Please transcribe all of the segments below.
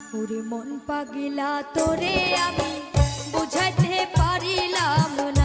ওরে মন পাগিলা তোরে আমি বুঝাইতে পারিলাম না।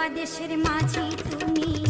বাদেশের মাঝি তুমি।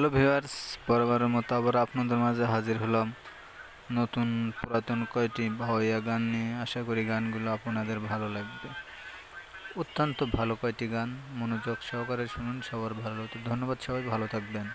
হ্যালো ভিউয়ার্স বরাবরের মতো আবার আপনাদের মাঝে হাজির হলাম। নতুন পুরাতন কয়টি ভাওয়াইয়া গান নিয়ে আশা করি গানগুলো আপনাদের ভালো লাগবে। অত্যন্ত ভালো কয়টি গান, মনোযোগ সহকারে শুনুন, সবার ভালো হতো ধন্যবাদ, সবাই ভালো থাকবেন।